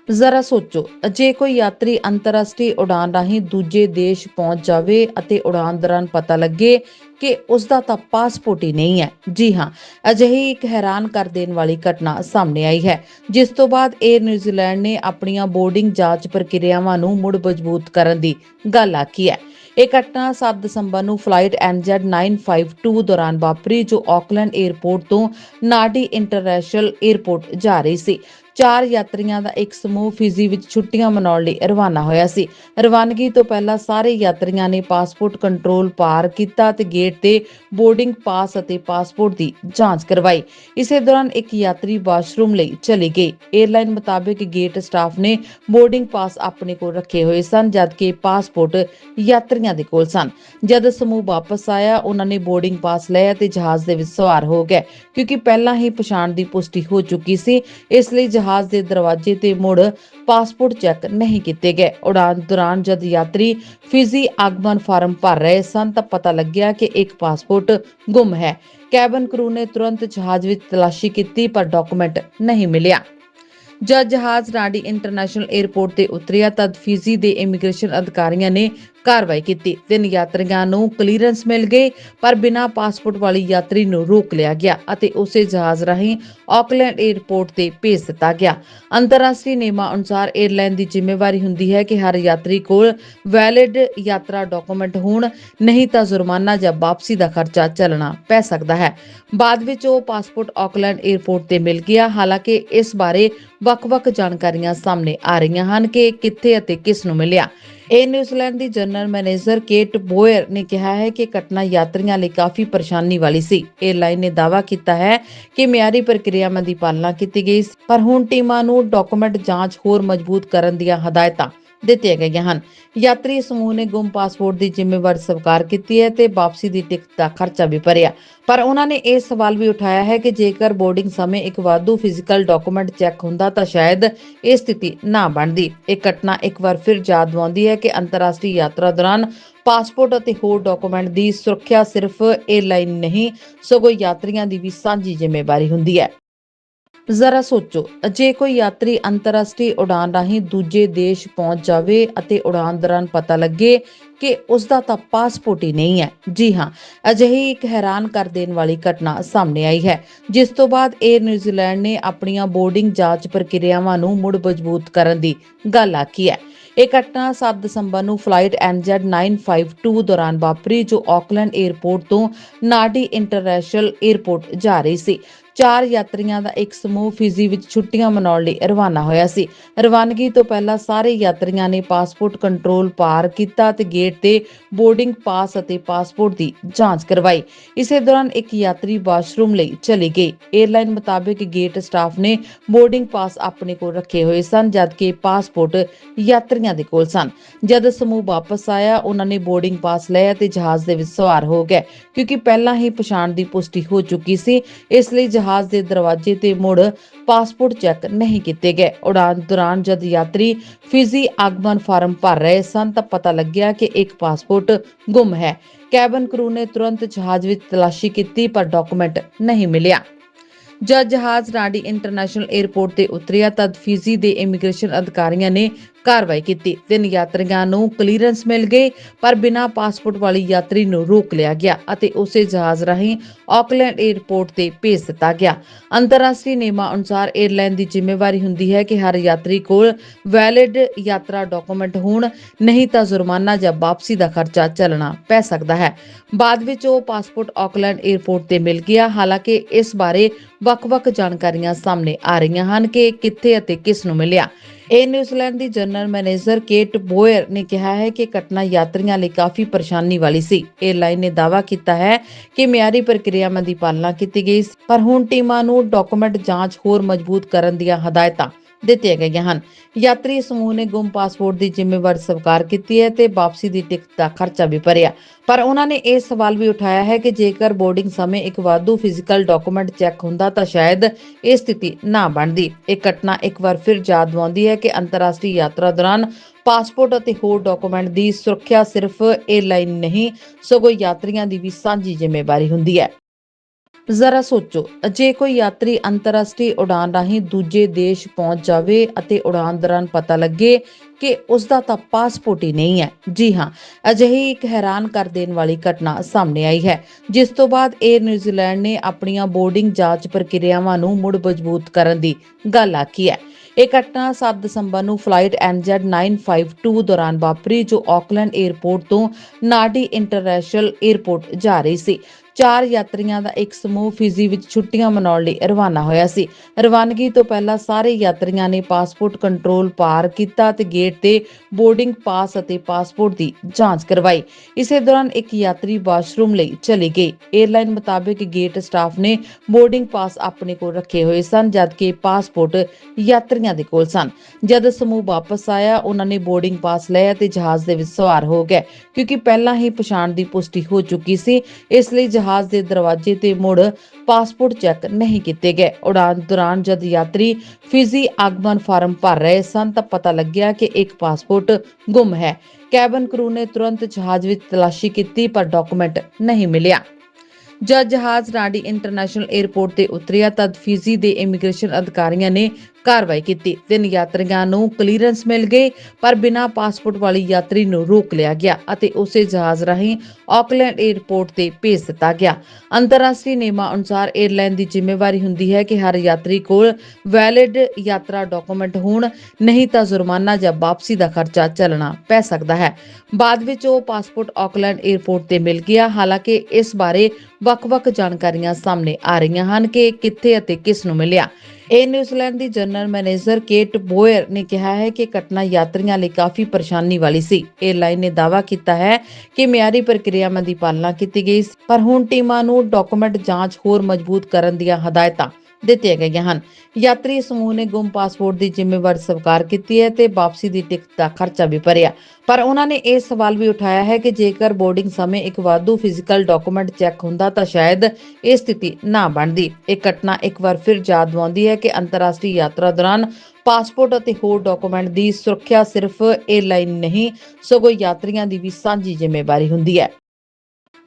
ਜ਼ਰਾ ਸੋਚੋ ਜੇ ਕੋਈ ਯਾਤਰੀ ਅੰਤਰਰਾਸ਼ਟਰੀ ਉਡਾਨ ਰਾਹੀਂ ਦੂਜੇ ਦੇਸ਼ ਪਹੁੰਚ ਜਾਵੇ ਅਤੇ ਉਡਾਨ ਦੌਰਾਨ ਪਤਾ ਲੱਗੇ ਕਿ ਉਸ ਦਾ ਤਾਂ ਪਾਸਪੋਰਟ ਹੀ ਨਹੀਂ ਹੈ। ਜੀ ਹਾਂ, ਅਜਿਹੀ ਇੱਕ ਹੈਰਾਨ ਕਰ ਦੇਣ ਵਾਲੀ ਘਟਨਾ ਸਾਹਮਣੇ ਆਈ ਹੈ, ਜਿਸ ਤੋਂ ਬਾਅਦ 에ਅਰ ਨਿਊਜ਼ੀਲੈਂਡ ਨੇ ਆਪਣੀਆਂ ਬੋਰਡਿੰਗ ਜਾਂਚ ਪ੍ਰਕਿਰਿਆਵਾਂ ਨੂੰ ਮੁੜ ਮਜ਼ਬੂਤ ਕਰਨ ਦੀ ਗੱਲ ਆਖੀ ਹੈ। ਇਹ ਘਟਨਾ 7 ਦਸੰਬਰ ਨੂੰ ਫਲਾਈਟ NZ952 ਦੌਰਾਨ ਵਾਪਰੀ, ਜੋ ਆਕਲੈਂਡ 에ਅਰਪੋਰਟ ਤੋਂ ਨਾਡੀ ਇੰਟਰਨੈਸ਼ਨਲ 에ਅਰਪੋਰਟ ਜਾ ਰਹੀ ਸੀ। ਚਾਰ ਯਾਤਰੀਆਂ ਦਾ ਇੱਕ ਸਮੂਹ ਫਿਜੀ ਵਿੱਚ ਛੁੱਟੀਆਂ ਮਨਾਉਣ ਲਈ ਰਵਾਨਾ ਹੋਇਆ ਸੀ। ਰਵਾਨਗੀ ਤੋਂ ਪਹਿਲਾਂ ਸਾਰੇ ਯਾਤਰੀਆਂ ਨੇ ਪਾਸਪੋਰਟ ਕੰਟਰੋਲ ਪਾਰ ਕੀਤਾ ਤੇ ਗੇਟ ਤੇ ਬੋਰਡਿੰਗ ਪਾਸ ਅਤੇ ਪਾਸਪੋਰਟ ਦੀ ਜਾਂਚ ਕਰਵਾਈ। ਇਸੇ ਦੌਰਾਨ ਇੱਕ ਯਾਤਰੀ ਵਾਸ਼ਰੂਮ ਲਈ ਚਲੀ ਗਈ। 에ਅਰਲਾਈਨ ਮੁਤਾਬਕ ਗੇਟ ਸਟਾਫ ਨੇ ਬੋਰਡਿੰਗ ਪਾਸ ਆਪਣੇ ਕੋਲ ਰੱਖੇ ਹੋਏ ਸਨ, ਜਦਕਿ ਪਾਸਪੋਰਟ ਯਾਤਰੀਆਂ ਦੇ ਕੋਲ ਸਨ। ਜਦ ਸਮੂਹ ਵਾਪਸ ਆਇਆ, ਉਹਨਾਂ ਨੇ ਬੋਰਡਿੰਗ ਪਾਸ ਲਿਆ ਤੇ ਜਹਾਜ਼ ਦੇ ਵਿੱਚ ਸਵਾਰ ਹੋ ਗਏ, ਕਿਉਂਕਿ ਪਹਿਲਾਂ ਹੀ ਪਛਾਣ ਦੀ ਪੁਸ਼ਟੀ ਹੋ ਚੁੱਕੀ ਸੀ। ਇਸ ਲਈ ਜਹਾਜ਼ ਦੇ ਦਰਵਾਜ਼ੇ ਤੇ ਮੁੜ ਪਾਸਪੋਰਟ ਚੈੱਕ ਨਹੀਂ ਕੀਤੇ ਗਏ। ਉਡਾਨ ਦੌਰਾਨ ਜਦ ਯਾਤਰੀ ਫਿਜੀ ਆਗਮਨ ਫਾਰਮ ਭਰ ਰਹੇ ਸਨ ਤਾਂ ਪਤਾ ਲੱਗਿਆ ਕਿ ਇੱਕ ਪਾਸਪੋਰਟ ਗੁੰਮ ਹੈ। ਕੈਬਨ ਕਰੂ ਨੇ ਤੁਰੰਤ ਜਹਾਜ਼ ਵਿੱਚ ਤਲਾਸ਼ੀ ਕੀਤੀ ਪਰ ਡਾਕੂਮੈਂਟ ਨਹੀਂ ਮਿਲਿਆ। ਜਦ ਜਹਾਜ਼ ਰਾਡੀ ਇੰਟਰਨੈਸ਼ਨਲ 에ਅਰਪੋਰਟ ਤੇ ਉਤਰਿਆ, ਤਦ ਫਿਜੀ ਦੇ ਇਮੀਗ੍ਰੇਸ਼ਨ ਅਧਿਕਾਰੀਆਂ ਨੇ ਕਾਰਵਾਈ ਕੀਤੀ। ਤਿੰਨ ਯਾਤਰੀਆਂ ਨੂੰ ਕਲੀਅਰੈਂਸ ਮਿਲ ਗਈ, ਪਰ ਬਿਨਾਂ ਪਾਸਪੋਰਟ ਵਾਲੀ ਯਾਤਰੀ ਨੂੰ ਰੋਕ ਲਿਆ ਗਿਆ ਅਤੇ ਉਸੇ ਜਹਾਜ਼ ਰਾਹੀਂ ਆਕਲੈਂਡ 에ਅਰਪੋਰਟ ਤੇ ਭੇਜ ਦਿੱਤਾ ਗਿਆ। ਅੰਤਰਰਾਸ਼ਟਰੀ ਨਿਯਮਾਂ ਅਨੁਸਾਰ 에ਅਰਲਾਈਨ ਦੀ ਜ਼ਿੰਮੇਵਾਰੀ ਹੁੰਦੀ ਹੈ ਕਿ ਹਰ ਯਾਤਰੀ ਕੋਲ ਵੈਲਿਡ ਯਾਤਰਾ ਡਾਕੂਮੈਂਟ ਹੋਣ, ਨਹੀਂ ਤਾਂ ਜੁਰਮਾਨਾ ਜਾਂ ਵਾਪਸੀ ਦਾ ਖਰਚਾ ਚੱਲਣਾ ਪੈ ਸਕਦਾ ਹੈ। ਬਾਅਦ ਵਿੱਚ ਉਹ ਪਾਸਪੋਰਟ ਆਕਲੈਂਡ 에ਅਰਪੋਰਟ ਤੇ ਮਿਲ ਗਿਆ। ਹਾਲਾਂਕਿ ਇਸ ਬਾਰੇ ਵੱਖ-ਵੱਖ ਜਾਣਕਾਰੀਆਂ ਸਾਹਮਣੇ ਆ ਰਹੀਆਂ ਹਨ ਕਿ ਕਿੱਥੇ ਅਤੇ ਕਿਸ ਨੂੰ ਮਿਲਿਆ। ਏਅਰ ਨਿਊਜ਼ੀਲੈਂਡ ਦੀ ਜਨਰਲ ਮੈਨੇਜਰ ਕੇਟ ਬੋਇਰ ਨੇ ਕਿਹਾ ਹੈ ਕਿ ਘਟਨਾ ਯਾਤਰੀਆਂ ਲਈ ਕਾਫੀ ਪਰੇਸ਼ਾਨੀ ਵਾਲੀ ਸੀ। ਏਅਰਲਾਈਨ ਨੇ ਦਾਅਵਾ ਕੀਤਾ ਹੈ ਕਿ ਮਿਆਰੀ ਪ੍ਰਕਿਰਿਆਵਾਂ ਦੀ ਪਾਲਣਾ ਕੀਤੀ ਗਈ ਸੀ, ਪਰ ਹੁਣ ਟੀਮਾਂ ਨੂੰ ਡਾਕੂਮੈਂਟ ਜਾਂਚ ਹੋਰ ਮਜ਼ਬੂਤ ਕਰਨ ਦੀਆਂ ਹਦਾਇਤਾਂ ਦਿੱਤੀਆਂ ਗਈਆਂ ਹਨ। ਯਾਤਰੀ ਸਮੂਹ ਨੇ ਗੁੰਮ ਪਾਸਪੋਰਟ ਦੀ ਜ਼ਿੰਮੇਵਾਰੀ ਸਵੀਕਾਰ ਕੀਤੀ ਹੈ ਤੇ ਵਾਪਸੀ ਦੀ ਟਿਕਟ ਦਾ ਖਰਚਾ ਵੀ ਭਰਿਆ। ਪਰ ਉਹਨਾਂ ਨੇ ਇਹ ਸਵਾਲ ਵੀ ਉਠਾਇਆ ਹੈ ਕਿ ਜੇਕਰ ਬੋਰਡਿੰਗ ਸਮੇਂ ਇੱਕ ਵਾਧੂ ਫਿਜ਼ੀਕਲ ਡਾਕੂਮੈਂਟ ਚੈੱਕ ਹੁੰਦਾ ਤਾਂ ਸ਼ਾਇਦ ਇਹ ਸਥਿਤੀ ਨਾ ਬਣਦੀ। ਇਹ ਘਟਨਾ ਇੱਕ ਵਾਰ ਫਿਰ ਯਾਦ ਦਿਵਾਉਂਦੀ ਹੈ ਕਿ ਅੰਤਰਰਾਸ਼ਟਰੀ ਯਾਤਰਾ ਦੌਰਾਨ ਪਾਸਪੋਰਟ ਅਤੇ ਹੋਰ ਡਾਕੂਮੈਂਟ ਦੀ ਸੁਰੱਖਿਆ ਸਿਰਫ 에ਅਰਲਾਈਨ ਨਹੀਂ, ਸਗੋਂ ਯਾਤਰੀਆਂ ਦੀ ਵੀ ਸਾਂਝੀ ਜ਼ਿੰਮੇਵਾਰੀ ਹੁੰਦੀ ਹੈ। ਜ਼ਰਾ ਸੋਚੋ ਜੇ ਕੋਈ ਯਾਤਰੀ ਅੰਤਰਰਾਸ਼ਟਰੀ ਉਡਾਨ ਰਾਹੀਂ ਦੂਜੇ ਦੇਸ਼ ਪਹੁੰਚ ਜਾਵੇ ਅਤੇ ਉਡਾਨ ਦੌਰਾਨ ਪਤਾ ਲੱਗੇ ਕਿ ਉਸ ਦਾ ਤਾਂ ਪਾਸਪੋਰਟ ਹੀ ਨਹੀਂ ਹੈ। ਜੀ ਹਾਂ, ਅਜਿਹੀ ਇੱਕ ਹੈਰਾਨ ਕਰ ਦੇਣ ਵਾਲੀ ਘਟਨਾ ਸਾਹਮਣੇ ਆਈ ਹੈ, ਜਿਸ ਤੋਂ ਬਾਅਦ 에ਅਰ ਨਿਊਜ਼ੀਲੈਂਡ ਨੇ ਆਪਣੀਆਂ ਬੋਰਡਿੰਗ ਜਾਂਚ ਪ੍ਰਕਿਰਿਆਵਾਂ ਨੂੰ ਮੁੜ ਮਜ਼ਬੂਤ ਕਰਨ ਦੀ ਗੱਲ ਆਖੀ ਹੈ। ਇਹ ਘਟਨਾ 7 ਦਸੰਬਰ ਨੂੰ ਫਲਾਈਟ NZ952 ਦੌਰਾਨ ਵਾਪਰੀ, ਜੋ ਆਕਲੈਂਡ 에ਅਰਪੋਰਟ ਤੋਂ ਨਾਡੀ ਇੰਟਰਨੈਸ਼ਨਲ 에ਅਰਪੋਰਟ ਜਾ ਰਹੀ ਸੀ। ਚਾਰ ਯਾਤਰੀਆਂ ਦਾ ਇੱਕ ਸਮੂਹ ਫਿਜੀ ਵਿੱਚ ਛੁੱਟੀਆਂ ਮਨਾਉਣ ਲਈ ਰਵਾਨਾ ਹੋਇਆ ਸੀ। ਰਵਾਨਗੀ ਤੋਂ ਪਹਿਲਾਂ ਸਾਰੇ ਯਾਤਰੀਆਂ ਨੇ ਪਾਸਪੋਰਟ ਕੰਟਰੋਲ ਪਾਰ ਕੀਤਾ ਤੇ ਗੇਟ ਤੇ ਬੋਰਡਿੰਗ ਪਾਸ ਅਤੇ ਪਾਸਪੋਰਟ ਦੀ ਜਾਂਚ ਕਰਵਾਈ। ਇਸੇ ਦੌਰਾਨ ਇੱਕ ਯਾਤਰੀ ਵਾਸ਼ਰੂਮ ਲਈ ਚਲੀ ਗਈ। 에ਅਰਲਾਈਨ ਮੁਤਾਬਕ ਗੇਟ ਸਟਾਫ ਨੇ ਬੋਰਡਿੰਗ ਪਾਸ ਆਪਣੇ ਕੋਲ ਰੱਖੇ ਹੋਏ ਸਨ, ਜਦਕਿ ਪਾਸਪੋਰਟ ਯਾਤਰੀਆਂ ਦੇ ਕੋਲ ਸਨ। ਜਦ ਸਮੂਹ ਵਾਪਸ ਆਇਆ, ਉਹਨਾਂ ਨੇ ਬੋਰਡਿੰਗ ਪਾਸ ਲਿਆ ਤੇ ਜਹਾਜ਼ ਦੇ ਵਿੱਚ ਸਵਾਰ ਹੋ ਗਏ, ਕਿਉਂਕਿ ਪਹਿਲਾਂ ਹੀ ਪਛਾਣ ਦੀ ਪੁਸ਼ਟੀ ਹੋ ਚੁੱਕੀ ਸੀ। ਇਸ ਲਈ ਜਹਾਜ਼ ਦੇ ਦਰਵਾਜ਼ੇ ਤੇ ਮੁੜ ਪਾਸਪੋਰਟ ਚੈੱਕ ਨਹੀਂ ਕੀਤੇ ਗਏ। ਉਡਾਨ ਦੌਰਾਨ ਜਦ ਯਾਤਰੀ ਫਿਜੀ ਆਗਮਨ ਫਾਰਮ ਭਰ ਰਹੇ ਸਨ ਤਾਂ ਪਤਾ ਲੱਗਿਆ ਕਿ ਇੱਕ ਪਾਸਪੋਰਟ ਗੁੰਮ ਹੈ। ਕੈਬਨ ਕਰੂ ਨੇ ਤੁਰੰਤ ਜਹਾਜ਼ ਵਿੱਚ ਤਲਾਸ਼ੀ ਕੀਤੀ ਪਰ ਡਾਕੂਮੈਂਟ ਨਹੀਂ ਮਿਲਿਆ। ਜਦ ਜਹਾਜ਼ ਰਾਡੀ ਇੰਟਰਨੈਸ਼ਨਲ 에ਅਰਪੋਰਟ ਤੇ ਉਤਰਿਆ, ਤਦ ਫਿਜੀ ਦੇ ਇਮੀਗ੍ਰੇਸ਼ਨ ਅਧਿਕਾਰੀਆਂ ਨੇ ਕਾਰਵਾਈ ਕੀਤੀ। ਤਿੰਨ ਯਾਤਰੀਆਂ ਨੂੰ ਕਲੀਅਰੈਂਸ ਮਿਲ ਗਈ, ਪਰ ਬਿਨਾਂ ਪਾਸਪੋਰਟ ਵਾਲੀ ਯਾਤਰੀ ਨੂੰ ਰੋਕ ਲਿਆ ਗਿਆ ਅਤੇ ਉਸੇ ਜਹਾਜ਼ ਰਾਹੀਂ ਆਕਲੈਂਡ 에ਅਰਪੋਰਟ ਤੇ ਭੇਜ ਦਿੱਤਾ ਗਿਆ। ਅੰਤਰਰਾਸ਼ਟਰੀ ਨਿਯਮਾਂ ਅਨੁਸਾਰ 에ਅਰਲਾਈਨ ਦੀ ਜ਼ਿੰਮੇਵਾਰੀ ਹੁੰਦੀ ਹੈ ਕਿ ਹਰ ਯਾਤਰੀ ਕੋਲ ਵੈਲਿਡ ਯਾਤਰਾ ਡਾਕੂਮੈਂਟ ਹੋਣ, ਨਹੀਂ ਤਾਂ ਜੁਰਮਾਨਾ ਜਾਂ ਵਾਪਸੀ ਦਾ ਖਰਚਾ ਚੱਲਣਾ ਪੈ ਸਕਦਾ ਹੈ। ਬਾਅਦ ਵਿੱਚ ਉਹ ਪਾਸਪੋਰਟ ਆਕਲੈਂਡ 에ਅਰਪੋਰਟ ਤੇ ਮਿਲ ਗਿਆ। ਹਾਲਾਂਕਿ ਇਸ ਬਾਰੇ ਵੱਖ-ਵੱਖ ਜਾਣਕਾਰੀਆਂ ਸਾਹਮਣੇ ਆ ਰਹੀਆਂ ਹਨ ਕਿ ਕਿੱਥੇ ਅਤੇ ਕਿਸ ਨੂੰ ਮਿਲਿਆ। ਇਹ ਨਿਊਜ਼ੀਲੈਂਡ ਦੀ ਜਨਰਲ ਮੈਨੇਜਰ ਕੇਟ ਬੋਇਰ ਨੇ ਕਿਹਾ ਹੈ ਕਿ ਘਟਨਾ ਯਾਤਰੀਆਂ ਲਈ ਕਾਫੀ ਪਰੇਸ਼ਾਨੀ ਵਾਲੀ ਸੀ। 에ਅਰਲਾਈਨ ਨੇ ਦਾਅਵਾ ਕੀਤਾ ਹੈ ਕਿ ਮਿਆਰੀ ਪ੍ਰਕਿਰਿਆਵਾਂ ਦੀ ਪਾਲਣਾ ਕੀਤੀ ਗਈ ਸੀ, ਪਰ ਹੁਣ ਟੀਮਾਂ ਨੂੰ ਡਾਕੂਮੈਂਟ ਜਾਂਚ ਹੋਰ ਮਜ਼ਬੂਤ ਕਰਨ ਦੀਆਂ ਹਦਾਇਤਾਂ ਦਿੱਤੀਆਂ ਗਈਆਂ ਹਨ। ਯਾਤਰੀ ਸਮੂਹ ਨੇ ਗੁੰਮ ਪਾਸਪੋਰਟ ਦੀ ਜ਼ਿੰਮੇਵਾਰੀ ਸਵੀਕਾਰ ਕੀਤੀ ਹੈ ਤੇ ਵਾਪਸੀ ਦੀ ਟਿਕਟ ਦਾ ਖਰਚਾ ਵੀ ਭਰਿਆ। ਪਰ ਉਹਨਾਂ ਨੇ ਇਹ ਸਵਾਲ ਵੀ ਉਠਾਇਆ ਹੈ ਕਿ ਜੇਕਰ ਬੋਰਡਿੰਗ ਸਮੇਂ ਇੱਕ ਵਾਧੂ ਫਿਜ਼ੀਕਲ ਡਾਕੂਮੈਂਟ ਚੈੱਕ ਹੁੰਦਾ ਤਾਂ ਸ਼ਾਇਦ ਇਹ ਸਥਿਤੀ ਨਾ ਬਣਦੀ। ਇਹ ਘਟਨਾ ਇੱਕ ਵਾਰ ਫਿਰ ਯਾਦ ਦਿਵਾਉਂਦੀ ਹੈ ਕਿ ਅੰਤਰਰਾਸ਼ਟਰੀ ਯਾਤਰਾ ਦੌਰਾਨ ਪਾਸਪੋਰਟ ਅਤੇ ਹੋਰ ਡਾਕੂਮੈਂਟ ਦੀ ਸੁਰੱਖਿਆ ਸਿਰਫ 에ਅਰਲਾਈਨ ਨਹੀਂ, ਸਗੋਂ ਯਾਤਰੀਆਂ ਦੀ ਵੀ ਸਾਂਝੀ ਜ਼ਿੰਮੇਵਾਰੀ ਹੁੰਦੀ ਹੈ। ਜ਼ਰਾ ਸੋਚੋ, ਅਜੇ ਕੋਈ ਯਾਤਰੀ ਅੰਤਰਰਾਸ਼ਟਰੀ ਉਡਾਨ ਰਾਹੀਂ ਦੂਜੇ ਦੇਸ਼ ਪਹੁੰਚ ਜਾਵੇ ਅਤੇ ਉਡਾਨ ਦੌਰਾਨ ਪਤਾ ਲੱਗੇ ਕਿ ਉਸ ਦਾ ਤਾਂ ਪਾਸਪੋਰਟ ਹੀ ਨਹੀਂ ਹੈ। ਜੀ ਹਾਂ, ਅਜਿਹੀ ਇੱਕ ਹੈਰਾਨ ਕਰ ਦੇਣ ਵਾਲੀ ਘਟਨਾ ਸਾਹਮਣੇ ਆਈ ਹੈ, ਜਿਸ ਤੋਂ ਬਾਅਦ 에ਅਰ ਨਿਊਜ਼ੀਲੈਂਡ ਨੇ ਆਪਣੀਆਂ ਬੋਰਡਿੰਗ ਜਾਂਚ ਪ੍ਰਕਿਰਿਆਵਾਂ ਨੂੰ ਮੁੜ ਮਜ਼ਬੂਤ ਕਰਨ ਦੀ ਗੱਲ ਆਖੀ ਹੈ। ਇਹ ਘਟਨਾ 7 ਦਸੰਬਰ ਨੂੰ ਫਲਾਈਟ NZ952 ਦੌਰਾਨ ਵਾਪਰੀ, ਜੋ ਆਕਲੈਂਡ 에ਅਰਪੋਰਟ ਤੋਂ ਨਾਡੀ ਇੰਟਰਨੈਸ਼ਨਲ 에ਅਰਪੋਰਟ ਜਾ ਰਹੀ ਸੀ। ਚਾਰ ਯਾਤਰੀਆਂ ਦਾ ਇੱਕ ਸਮੂਹ ਫਿਜੀ ਵਿੱਚ ਛੁੱਟੀਆਂ ਮਨਾਉਣ ਲਈ ਰਵਾਨਾ ਹੋਇਆ ਸੀ। ਰਵਾਨਗੀ ਤੋਂ ਪਹਿਲਾਂ ਸਾਰੇ ਯਾਤਰੀਆਂ ਨੇ ਪਾਸਪੋਰਟ ਕੰਟਰੋਲ ਪਾਰ ਕੀਤਾ ਤੇ ਗੇਟ ਤੇ ਬੋਰਡਿੰਗ ਪਾਸ ਅਤੇ ਪਾਸਪੋਰਟ ਦੀ ਜਾਂਚ ਕਰਵਾਈ। ਇਸੇ ਦੌਰਾਨ ਇੱਕ ਯਾਤਰੀ ਵਾਸ਼ਰੂਮ ਲਈ ਚਲੀ ਗਈ। 에ਅਰਲਾਈਨ ਮੁਤਾਬਕ ਗੇਟ ਸਟਾਫ ਨੇ ਬੋਰਡਿੰਗ ਪਾਸ ਆਪਣੇ ਕੋਲ ਰੱਖੇ ਹੋਏ ਸਨ, ਜਦਕਿ ਪਾਸਪੋਰਟ ਯਾਤਰੀਆਂ ਦੇ ਕੋਲ ਸਨ। ਜਦ ਸਮੂਹ ਵਾਪਸ ਆਇਆ, ਉਹਨਾਂ ਨੇ ਬੋਰਡਿੰਗ ਪਾਸ ਲਿਆ ਤੇ ਜਹਾਜ਼ ਦੇ ਵਿੱਚ ਸਵਾਰ ਹੋ ਗਏ, ਕਿਉਂਕਿ ਪਹਿਲਾਂ ਹੀ ਪਛਾਣ ਦੀ ਪੁਸ਼ਟੀ ਹੋ ਚੁੱਕੀ ਸੀ। ਇਸ ਲਈ ਜਹਾਜ਼ ਦੇ ਦਰਵਾਜ਼ੇ ਤੇ ਮੁੜ ਪਾਸਪੋਰਟ ਚੈੱਕ ਨਹੀਂ ਕੀਤੇ ਗਏ। ਉਡਾਨ ਦੌਰਾਨ ਜਦ ਯਾਤਰੀ ਫਿਜੀ ਆਗਮਨ ਫਾਰਮ ਭਰ ਰਹੇ ਸਨ, ਤਾਂ ਪਤਾ ਲੱਗਿਆ ਕਿ ਇੱਕ ਪਾਸਪੋਰਟ ਗੁੰਮ ਹੈ। ਕੈਬਨ ਕਰੂ ਨੇ ਤੁਰੰਤ ਜਹਾਜ਼ ਵਿੱਚ ਤਲਾਸ਼ੀ ਕੀਤੀ, ਪਰ ਡਾਕੂਮੈਂਟ ਨਹੀਂ ਮਿਲਿਆ। ਜਦ ਜਹਾਜ਼ ਨਾਡੀ ਇੰਟਰਨੈਸ਼ਨਲ 에ਅਰਪੋਰਟ ਤੇ ਉਤਰਿਆ, ਤਦ ਫਿਜੀ ਦੇ ਇਮੀਗ੍ਰੇਸ਼ਨ ਅਧਿਕਾਰੀਆਂ ਨੇ ਕਾਰਵਾਈ ਕੀਤੀ। ਤਿੰਨ ਯਾਤਰੀਆਂ ਨੂੰ ਕਲੀਅਰੈਂਸ ਮਿਲ ਗਈ, ਪਰ ਬਿਨਾਂ ਪਾਸਪੋਰਟ ਵਾਲੀ ਯਾਤਰੀ ਨੂੰ ਰੋਕ ਲਿਆ ਗਿਆ ਅਤੇ ਉਸੇ ਜਹਾਜ਼ ਰਾਹੀਂ ਆਕਲੈਂਡ 에ਅਰਪੋਰਟ ਤੇ ਭੇਜ ਦਿੱਤਾ ਗਿਆ। ਅੰਤਰਰਾਸ਼ਟਰੀ ਨਿਯਮਾਂ ਅਨੁਸਾਰ 에ਅਰਲਾਈਨ ਦੀ ਜ਼ਿੰਮੇਵਾਰੀ ਹੁੰਦੀ ਹੈ ਕਿ ਹਰ ਯਾਤਰੀ ਕੋਲ ਵੈਲਿਡ ਯਾਤਰਾ ਡਾਕੂਮੈਂਟ ਹੋਣ, ਨਹੀਂ ਤਾਂ ਜੁਰਮਾਨਾ ਜਾਂ ਵਾਪਸੀ ਦਾ ਖਰਚਾ ਚੱਲਣਾ ਪੈ ਸਕਦਾ ਹੈ। ਬਾਅਦ ਵਿੱਚ ਉਹ ਪਾਸਪੋਰਟ ਆਕਲੈਂਡ 에ਅਰਪੋਰਟ ਤੇ ਮਿਲ ਗਿਆ। ਹਾਲਾਂਕਿ ਇਸ ਬਾਰੇ ਵੱਖ-ਵੱਖ ਜਾਣਕਾਰੀਆਂ ਸਾਹਮਣੇ ਆ ਰਹੀਆਂ ਹਨ ਕਿ ਕਿੱਥੇ ਅਤੇ ਕਿਸ ਨੂੰ ਮਿਲਿਆ। ਏਅਰ ਨਿਊਜ਼ੀਲੈਂਡ ਦੀ ਜਨਰਲ ਮੈਨੇਜਰ ਕੇਟ ਬੋਇਰ ਨੇ ਕਿਹਾ ਹੈ ਕਿ ਘਟਨਾ ਯਾਤਰੀਆਂ ਲਈ ਕਾਫੀ ਪਰੇਸ਼ਾਨੀ ਵਾਲੀ ਸੀ। ਏਅਰਲਾਈਨ ਨੇ ਦਾਅਵਾ ਕੀਤਾ ਹੈ ਕਿ ਮਿਆਰੀ ਪ੍ਰਕਿਰਿਆਵਾਂ ਦੀ ਪਾਲਣਾ ਕੀਤੀ ਗਈ ਸੀ, ਪਰ ਹੁਣ ਟੀਮਾਂ ਨੂੰ ਡਾਕੂਮੈਂਟ ਜਾਂਚ ਹੋਰ ਮਜ਼ਬੂਤ ਕਰਨ ਦੀਆਂ ਹਦਾਇਤਾਂ ਦਿੱਤੀਆਂ ਗਈਆਂ ਹਨ। ਯਾਤਰੀ ਸਮੂਹ ਨੇ ਗੁੰਮ ਪਾਸਪੋਰਟ ਦੀ ਜ਼ਿੰਮੇਵਾਰੀ ਸਵੀਕਾਰ ਕੀਤੀ ਹੈ ਤੇ ਵਾਪਸੀ ਦੀ ਟਿਕਟ ਦਾ ਖਰਚਾ ਵੀ ਭਰਿਆ। ਪਰ ਉਹਨਾਂ ਨੇ ਇਹ ਸਵਾਲ ਵੀ ਉਠਾਇਆ ਹੈ ਕਿ ਜੇਕਰ ਬੋਰਡਿੰਗ ਸਮੇਂ ਇੱਕ ਵਾਧੂ ਫਿਜ਼ੀਕਲ ਡਾਕੂਮੈਂਟ ਚੈੱਕ ਹੁੰਦਾ ਤਾਂ ਸ਼ਾਇਦ ਇਹ ਸਥਿਤੀ ਨਾ ਬਣਦੀ। ਇਹ ਘਟਨਾ ਇੱਕ ਵਾਰ ਫਿਰ ਯਾਦ ਦਿਵਾਉਂਦੀ ਹੈ ਕਿ ਅੰਤਰਰਾਸ਼ਟਰੀ ਯਾਤਰਾ ਦੌਰਾਨ ਪਾਸਪੋਰਟ ਅਤੇ ਹੋਰ ਡਾਕੂਮੈਂਟ ਦੀ ਸੁਰੱਖਿਆ ਸਿਰਫ 에ਅਰਲਾਈਨ ਨਹੀਂ, ਸਗੋਂ ਯਾਤਰੀਆਂ ਦੀ ਵੀ ਸਾਂਝੀ ਜ਼ਿੰਮੇਵਾਰੀ ਹੁੰਦੀ ਹੈ।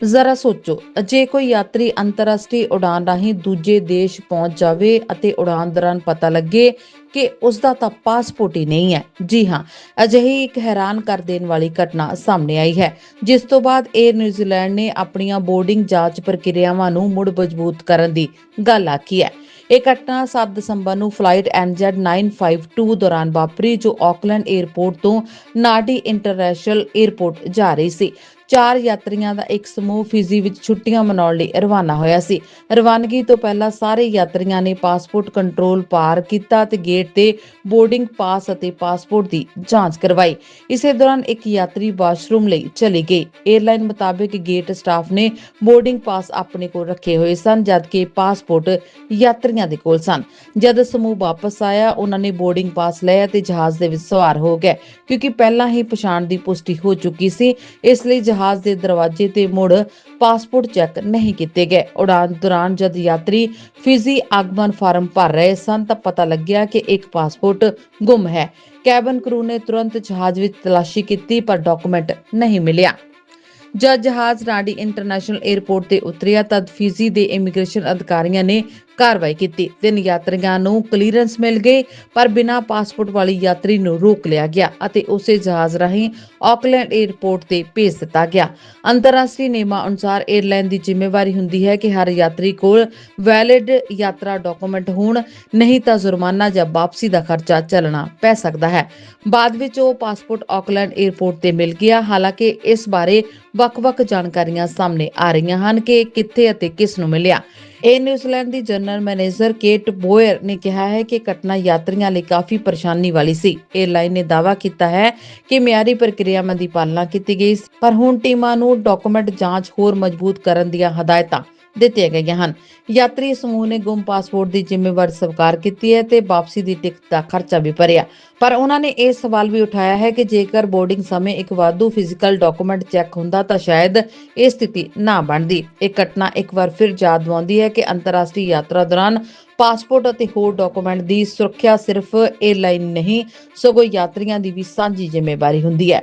ਜ਼ਰਾ ਸੋਚੋ ਜੇ ਕੋਈ ਯਾਤਰੀ ਅੰਤਰਰਾਸ਼ਟਰੀ ਉਡਾਨ ਰਾਹੀਂ ਦੂਜੇ ਦੇਸ਼ ਪਹੁੰਚ ਜਾਵੇ ਅਤੇ ਉਡਾਨ ਦੌਰਾਨ ਪਤਾ ਲੱਗੇ ਕਿ ਉਸ ਦਾ ਤਾਂ ਪਾਸਪੋਰਟ ਹੀ ਨਹੀਂ ਹੈ। ਜੀ ਹਾਂ, ਅਜਿਹੀ ਇੱਕ ਹੈਰਾਨ ਕਰ ਦੇਣ ਵਾਲੀ ਘਟਨਾ ਸਾਹਮਣੇ ਆਈ ਹੈ, ਜਿਸ ਤੋਂ ਬਾਅਦ 에ਅਰ ਨਿਊਜ਼ੀਲੈਂਡ ਨੇ ਆਪਣੀਆਂ ਬੋਰਡਿੰਗ ਜਾਂਚ ਪ੍ਰਕਿਰਿਆਵਾਂ ਨੂੰ ਮੁੜ ਮਜ਼ਬੂਤ ਕਰਨ ਦੀ ਗੱਲ ਆਖੀ ਹੈ। ਇਹ ਘਟਨਾ 7 ਦਸੰਬਰ ਨੂੰ ਫਲਾਈਟ NZ952 ਦੌਰਾਨ ਵਾਪਰੀ, ਜੋ ਆਕਲੈਂਡ 에ਅਰਪੋਰਟ ਤੋਂ ਨਾਡੀ ਇੰਟਰਨੈਸ਼ਨਲ 에ਅਰਪੋਰਟ ਜਾ ਰਹੀ ਸੀ। ਚਾਰ ਯਾਤਰੀਆਂ ਦਾ ਇੱਕ ਸਮੂਹ ਫਿਜੀ ਵਿੱਚ ਛੁੱਟੀਆਂ ਮਨਾਉਣ ਲਈ ਰਵਾਨਾ ਹੋਇਆ ਸੀ। ਰਵਾਨਗੀ ਤੋਂ ਪਹਿਲਾਂ ਸਾਰੇ ਯਾਤਰੀਆਂ ਨੇ ਪਾਸਪੋਰਟ ਕੰਟਰੋਲ ਪਾਰ ਕੀਤਾ ਤੇ ਗੇਟ ਤੇ ਬੋਰਡਿੰਗ ਪਾਸ ਅਤੇ ਪਾਸਪੋਰਟ ਦੀ ਜਾਂਚ ਕਰਵਾਈ। ਇਸੇ ਦੌਰਾਨ ਇੱਕ ਯਾਤਰੀ ਵਾਸ਼ਰੂਮ ਲਈ ਚਲੀ ਗਈ। 에ਅਰਲਾਈਨ ਮੁਤਾਬਕ ਗੇਟ ਸਟਾਫ ਨੇ ਬੋਰਡਿੰਗ ਪਾਸ ਆਪਣੇ ਕੋਲ ਰੱਖੇ ਹੋਏ ਸਨ, ਜਦਕਿ ਪਾਸਪੋਰਟ ਯਾਤਰੀਆਂ ਦੇ ਕੋਲ ਸਨ। ਜਦ ਸਮੂਹ ਵਾਪਸ ਆਇਆ, ਉਹਨਾਂ ਨੇ ਬੋਰਡਿੰਗ ਪਾਸ ਲਿਆ ਤੇ ਜਹਾਜ਼ ਦੇ ਵਿੱਚ ਸਵਾਰ ਹੋ ਗਏ, ਕਿਉਂਕਿ ਪਹਿਲਾਂ ਹੀ ਪਛਾਣ ਦੀ ਪੁਸ਼ਟੀ ਹੋ ਚੁੱਕੀ ਸੀ। ਇਸ ਲਈ ਜਹਾਜ਼ ਦੇ ਦਰਵਾਜ਼ੇ ਤੇ ਮੁੜ ਪਾਸਪੋਰਟ ਚੈੱਕ ਨਹੀਂ ਕੀਤੇ ਗਏ। ਉਡਾਨ ਦੌਰਾਨ ਜਦ ਯਾਤਰੀ ਫਿਜੀ ਆਗਮਨ ਫਾਰਮ ਭਰ ਰਹੇ ਸਨ ਤਾਂ ਪਤਾ ਲੱਗਿਆ ਕਿ ਇੱਕ ਪਾਸਪੋਰਟ ਗੁੰਮ ਹੈ। ਕੈਬਨ ਕਰੂ ਨੇ ਤੁਰੰਤ ਜਹਾਜ਼ ਵਿੱਚ ਤਲਾਸ਼ੀ ਕੀਤੀ ਪਰ ਡਾਕੂਮੈਂਟ ਨਹੀਂ ਮਿਲਿਆ। ਜਦ ਜਹਾਜ਼ ਰਾਡੀ ਇੰਟਰਨੈਸ਼ਨਲ 에ਅਰਪੋਰਟ ਤੇ ਉਤਰਿਆ, ਤਦ ਫਿਜੀ ਦੇ ਇਮੀਗ੍ਰੇਸ਼ਨ ਅਧਿਕਾਰੀਆਂ ਨੇ ਕਾਰਵਾਈ ਕੀਤੀ। ਤਿੰਨ ਯਾਤਰੀਆਂ ਨੂੰ ਕਲੀਅਰੈਂਸ ਮਿਲ ਗਈ, ਪਰ ਬਿਨਾਂ ਪਾਸਪੋਰਟ ਵਾਲੀ ਯਾਤਰੀ ਨੂੰ ਰੋਕ ਲਿਆ ਗਿਆ ਅਤੇ ਉਸੇ ਜਹਾਜ਼ ਰਾਹੀਂ ਆਕਲੈਂਡ 에ਅਰਪੋਰਟ ਤੇ ਭੇਜ ਦਿੱਤਾ ਗਿਆ। ਅੰਤਰਰਾਸ਼ਟਰੀ ਨਿਯਮਾਂ ਅਨੁਸਾਰ 에ਅਰਲਾਈਨ ਦੀ ਜ਼ਿੰਮੇਵਾਰੀ ਹੁੰਦੀ ਹੈ ਕਿ ਹਰ ਯਾਤਰੀ ਕੋਲ ਵੈਲਿਡ ਯਾਤਰਾ ਡਾਕੂਮੈਂਟ ਹੋਣ, ਨਹੀਂ ਤਾਂ ਜੁਰਮਾਨਾ ਜਾਂ ਵਾਪਸੀ ਦਾ ਖਰਚਾ ਚੱਲਣਾ ਪੈ ਸਕਦਾ ਹੈ। ਬਾਅਦ ਵਿੱਚ ਉਹ ਪਾਸਪੋਰਟ ਆਕਲੈਂਡ 에ਅਰਪੋਰਟ ਤੇ ਮਿਲ ਗਿਆ। ਹਾਲਾਂਕਿ ਇਸ ਬਾਰੇ ਵੱਖ-ਵੱਖ ਜਾਣਕਾਰੀਆਂ ਸਾਹਮਣੇ ਆ ਰਹੀਆਂ ਹਨ ਕਿ ਕਿੱਥੇ ਅਤੇ ਕਿਸ ਨੂੰ ਮਿਲਿਆ। ਏਅਰ ਨਿਊਜ਼ੀਲੈਂਡ ਦੀ ਜਨਰਲ ਮੈਨੇਜਰ ਕੇਟ ਬੋਇਰ ਨੇ ਕਿਹਾ ਹੈ ਕਿ ਘਟਨਾ ਯਾਤਰੀਆਂ ਲਈ ਕਾਫੀ ਪਰੇਸ਼ਾਨੀ ਵਾਲੀ ਸੀ। ਏਅਰਲਾਈਨ ਨੇ ਦਾਅਵਾ ਕੀਤਾ ਹੈ ਕਿ ਮਿਆਰੀ ਪ੍ਰਕਿਰਿਆਵਾਂ ਦੀ ਪਾਲਣਾ ਕੀਤੀ ਗਈ ਸੀ, ਪਰ ਹੁਣ ਟੀਮਾਂ ਨੂੰ ਡਾਕੂਮੈਂਟ ਜਾਂਚ ਹੋਰ ਮਜ਼ਬੂਤ ਕਰਨ ਦੀਆਂ ਹਦਾਇਤਾਂ ਦਿੱਤੀਆਂ ਗਈਆਂ ਹਨ। ਯਾਤਰੀ ਸਮੂਹ ਨੇ ਗੁੰਮ ਪਾਸਪੋਰਟ ਦੀ ਜ਼ਿੰਮੇਵਾਰੀ ਸਵੀਕਾਰ ਕੀਤੀ ਹੈ ਤੇ ਵਾਪਸੀ ਦੀ ਟਿਕਟ ਦਾ ਖਰਚਾ ਵੀ ਭਰਿਆ। ਪਰ ਉਹਨਾਂ ਨੇ ਇਹ ਸਵਾਲ ਵੀ ਉਠਾਇਆ ਹੈ ਕਿ ਜੇਕਰ ਬੋਰਡਿੰਗ ਸਮੇਂ ਇੱਕ ਵਾਧੂ ਫਿਜ਼ੀਕਲ ਡਾਕੂਮੈਂਟ ਚੈੱਕ ਹੁੰਦਾ ਤਾਂ ਸ਼ਾਇਦ ਇਹ ਸਥਿਤੀ ਨਾ ਬਣਦੀ। ਇਹ ਘਟਨਾ ਇੱਕ ਵਾਰ ਫਿਰ ਯਾਦ ਦਿਵਾਉਂਦੀ ਹੈ ਕਿ ਅੰਤਰਰਾਸ਼ਟਰੀ ਯਾਤਰਾ ਦੌਰਾਨ ਪਾਸਪੋਰਟ ਅਤੇ ਹੋਰ ਡਾਕੂਮੈਂਟ ਦੀ ਸੁਰੱਖਿਆ ਸਿਰਫ 에ਅਰਲਾਈਨ ਨਹੀਂ, ਸਗੋਂ ਯਾਤਰੀਆਂ ਦੀ ਵੀ ਸਾਂਝੀ ਜ਼ਿੰਮੇਵਾਰੀ ਹੁੰਦੀ ਹੈ।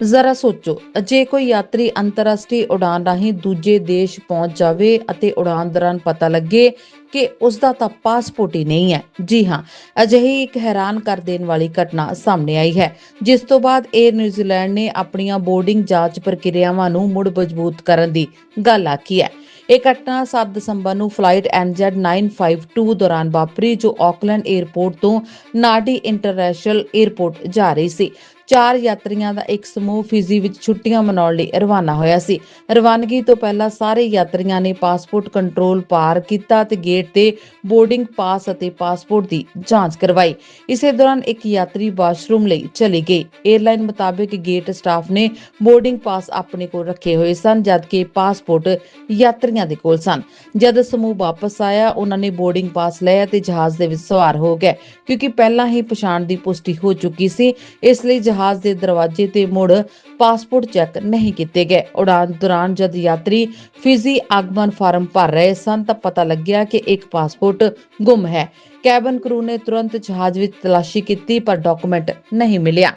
ਜ਼ਰਾ ਸੋਚੋ ਜੇ ਕੋਈ ਯਾਤਰੀ ਅੰਤਰਰਾਸ਼ਟਰੀ ਉਡਾਨ ਰਾਹੀਂ ਦੂਜੇ ਦੇਸ਼ ਪਹੁੰਚ ਜਾਵੇ ਅਤੇ ਉਡਾਨ ਦੌਰਾਨ ਪਤਾ ਲੱਗੇ ਕਿ ਉਸ ਦਾ ਤਾਂ ਪਾਸਪੋਰਟ ਹੀ ਨਹੀਂ ਹੈ। ਜੀ ਹਾਂ, ਅਜਿਹੀ ਇੱਕ ਹੈਰਾਨ ਕਰ ਦੇਣ ਵਾਲੀ ਘਟਨਾ ਸਾਹਮਣੇ ਆਈ ਹੈ, ਜਿਸ ਤੋਂ ਬਾਅਦ 에ਅਰ ਨਿਊਜ਼ੀਲੈਂਡ ਨੇ ਆਪਣੀਆਂ ਬੋਰਡਿੰਗ ਜਾਂਚ ਪ੍ਰਕਿਰਿਆਵਾਂ ਨੂੰ ਮੁੜ ਮਜ਼ਬੂਤ ਕਰਨ ਦੀ ਗੱਲ ਆਖੀ ਹੈ। ਇਹ ਘਟਨਾ 7 ਦਸੰਬਰ ਨੂੰ ਫਲਾਈਟ NZ952 ਦੌਰਾਨ ਵਾਪਰੀ, ਜੋ ਆਕਲੈਂਡ 에ਅਰਪੋਰਟ ਤੋਂ ਨਾਡੀ ਇੰਟਰਨੈਸ਼ਨਲ 에ਅਰਪੋਰਟ ਜਾ ਰਹੀ ਸੀ। ਚਾਰ ਯਾਤਰੀਆਂ ਦਾ ਇੱਕ ਸਮੂਹ ਫਿਜੀ ਵਿੱਚ ਛੁੱਟੀਆਂ ਮਨਾਉਣ ਲਈ ਰਵਾਨਾ ਹੋਇਆ ਸੀ। ਰਵਾਨਗੀ ਤੋਂ ਪਹਿਲਾਂ ਸਾਰੇ ਯਾਤਰੀਆਂ ਨੇ ਪਾਸਪੋਰਟ ਕੰਟਰੋਲ ਪਾਰ ਕੀਤਾ ਤੇ ਗੇਟ ਤੇ ਬੋਰਡਿੰਗ ਪਾਸ ਅਤੇ ਪਾਸਪੋਰਟ ਦੀ ਜਾਂਚ ਕਰਵਾਈ। ਇਸੇ ਦੌਰਾਨ ਇੱਕ ਯਾਤਰੀ ਵਾਸ਼ਰੂਮ ਲਈ ਚਲੀ ਗਈ। 에ਅਰਲਾਈਨ ਮੁਤਾਬਕ ਗੇਟ ਸਟਾਫ ਨੇ ਬੋਰਡਿੰਗ ਪਾਸ ਆਪਣੇ ਕੋਲ ਰੱਖੇ ਹੋਏ ਸਨ, ਜਦਕਿ ਪਾਸਪੋਰਟ ਯਾਤਰੀਆਂ ਦੇ ਕੋਲ ਸਨ। ਜਦ ਸਮੂਹ ਵਾਪਸ ਆਇਆ, ਉਹਨਾਂ ਨੇ ਬੋਰਡਿੰਗ ਪਾਸ ਲਿਆ ਤੇ ਜਹਾਜ਼ ਦੇ ਵਿੱਚ ਸਵਾਰ ਹੋ ਗਏ, ਕਿਉਂਕਿ ਪਹਿਲਾਂ ਹੀ ਪਛਾਣ ਦੀ ਪੁਸ਼ਟੀ ਹੋ ਚੁੱਕੀ ਸੀ। ਇਸ ਲਈ ਜਹਾਜ਼ ਦੇ ਦਰਵਾਜ਼ੇ ਤੇ ਮੁੜ ਪਾਸਪੋਰਟ ਚੈੱਕ ਨਹੀਂ ਕੀਤੇ ਗਏ। ਉਡਾਨ ਦੌਰਾਨ ਜਦ ਯਾਤਰੀ ਫਿਜੀ ਆਗਮਨ ਫਾਰਮ ਭਰ ਰਹੇ ਸਨ ਤਾਂ ਪਤਾ ਲੱਗਿਆ ਕਿ ਇੱਕ ਪਾਸਪੋਰਟ ਗੁੰਮ ਹੈ। ਕੈਬਨ ਕਰੂ ਨੇ ਤੁਰੰਤ ਜਹਾਜ਼ ਵਿੱਚ ਤਲਾਸ਼ੀ ਕੀਤੀ ਪਰ ਡਾਕੂਮੈਂਟ ਨਹੀਂ ਮਿਲਿਆ।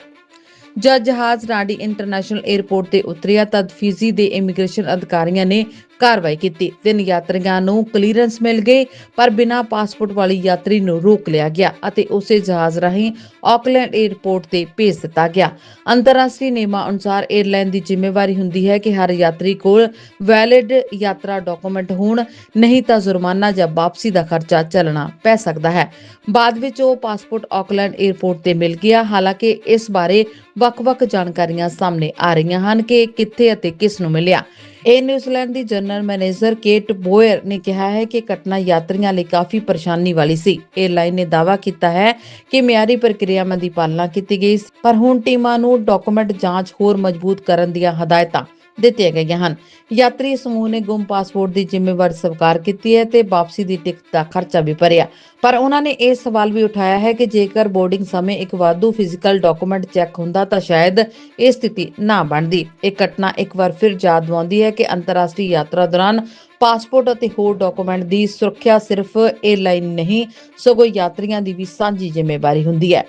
ਜਦ ਜਹਾਜ਼ ਰਾਡੀ ਇੰਟਰਨੈਸ਼ਨਲ 에ਅਰਪੋਰਟ ਤੇ ਉਤਰਿਆ, ਤਦ ਫਿਜੀ ਦੇ ਇਮੀਗ੍ਰੇਸ਼ਨ ਅਧਿਕਾਰੀਆਂ ਨੇ ਕਾਰਵਾਈ ਕੀਤੀ। ਤਿੰਨ ਯਾਤਰੀਆਂ ਨੂੰ ਕਲੀਅਰੈਂਸ ਮਿਲ ਗਈ, ਪਰ ਬਿਨਾਂ ਪਾਸਪੋਰਟ ਵਾਲੀ ਯਾਤਰੀ ਨੂੰ ਰੋਕ ਲਿਆ ਗਿਆ ਅਤੇ ਉਸੇ ਜਹਾਜ਼ ਰਾਹੀਂ ਆਕਲੈਂਡ 에ਅਰਪੋਰਟ ਤੇ ਭੇਜ ਦਿੱਤਾ ਗਿਆ। ਅੰਤਰਰਾਸ਼ਟਰੀ ਨਿਯਮਾਂ ਅਨੁਸਾਰ 에ਅਰਲਾਈਨ ਦੀ ਜ਼ਿੰਮੇਵਾਰੀ ਹੁੰਦੀ ਹੈ ਕਿ ਹਰ ਯਾਤਰੀ ਕੋਲ ਵੈਲਿਡ ਯਾਤਰਾ ਡਾਕੂਮੈਂਟ ਹੋਣ, ਨਹੀਂ ਤਾਂ ਜੁਰਮਾਨਾ ਜਾਂ ਵਾਪਸੀ ਦਾ ਖਰਚਾ ਚੱਲਣਾ ਪੈ ਸਕਦਾ ਹੈ। ਬਾਅਦ ਵਿੱਚ ਉਹ ਪਾਸਪੋਰਟ ਆਕਲੈਂਡ 에ਅਰਪੋਰਟ ਤੇ ਮਿਲ ਗਿਆ। ਹਾਲਾਂਕਿ ਇਸ ਬਾਰੇ ਵੱਖ-ਵੱਖ ਜਾਣਕਾਰੀਆਂ ਸਾਹਮਣੇ ਆ ਰਹੀਆਂ ਹਨ ਕਿ ਕਿੱਥੇ ਅਤੇ ਕਿਸ ਨੂੰ ਮਿਲਿਆ। ਏਅਰ ਨਿਊਜ਼ੀਲੈਂਡ ਦੀ ਜਨਰਲ ਮੈਨੇਜਰ ਕੇਟ ਬੋਇਰ ਨੇ ਕਿਹਾ ਹੈ ਕਿ ਘਟਨਾ ਯਾਤਰੀਆਂ ਲਈ ਕਾਫੀ ਪਰੇਸ਼ਾਨੀ ਵਾਲੀ ਸੀ। ਏਅਰਲਾਈਨ ਨੇ ਦਾਅਵਾ ਕੀਤਾ ਹੈ ਕਿ ਮਿਆਰੀ ਪ੍ਰਕਿਰਿਆਵਾਂ ਦੀ ਪਾਲਣਾ ਕੀਤੀ ਗਈ ਸੀ, ਪਰ ਹੁਣ ਟੀਮਾਂ ਨੂੰ ਡਾਕੂਮੈਂਟ ਜਾਂਚ ਹੋਰ ਮਜ਼ਬੂਤ ਕਰਨ ਦੀਆਂ ਹਦਾਇਤਾਂ ਦਿੱਤੀਆਂ ਗਈਆਂ ਹਨ। ਯਾਤਰੀ ਸਮੂਹ ਨੇ ਗੁੰਮ ਪਾਸਪੋਰਟ ਦੀ ਜ਼ਿੰਮੇਵਾਰੀ ਸਵੀਕਾਰ ਕੀਤੀ ਹੈ ਤੇ ਵਾਪਸੀ ਦੀ ਟਿਕਟ ਦਾ ਖਰਚਾ ਵੀ ਭਰਿਆ। ਪਰ ਉਹਨਾਂ ਨੇ ਇਹ ਸਵਾਲ ਵੀ ਉਠਾਇਆ ਹੈ ਕਿ ਜੇਕਰ ਬੋਰਡਿੰਗ ਸਮੇਂ ਇੱਕ ਵਾਧੂ ਫਿਜ਼ੀਕਲ ਡਾਕੂਮੈਂਟ ਚੈੱਕ ਹੁੰਦਾ ਤਾਂ ਸ਼ਾਇਦ ਇਹ ਸਥਿਤੀ ਨਾ ਬਣਦੀ। ਇਹ ਘਟਨਾ ਇੱਕ ਵਾਰ ਫਿਰ ਯਾਦ ਦਿਵਾਉਂਦੀ ਹੈ ਕਿ ਅੰਤਰਰਾਸ਼ਟਰੀ ਯਾਤਰਾ ਦੌਰਾਨ ਪਾਸਪੋਰਟ ਅਤੇ ਹੋਰ ਡਾਕੂਮੈਂਟ ਦੀ ਸੁਰੱਖਿਆ ਸਿਰਫ 에ਅਰਲਾਈਨ ਨਹੀਂ, ਸਗੋਂ ਯਾਤਰੀਆਂ ਦੀ ਵੀ ਸਾਂਝੀ ਜ਼ਿੰਮੇਵਾਰੀ ਹੁੰਦੀ ਹੈ।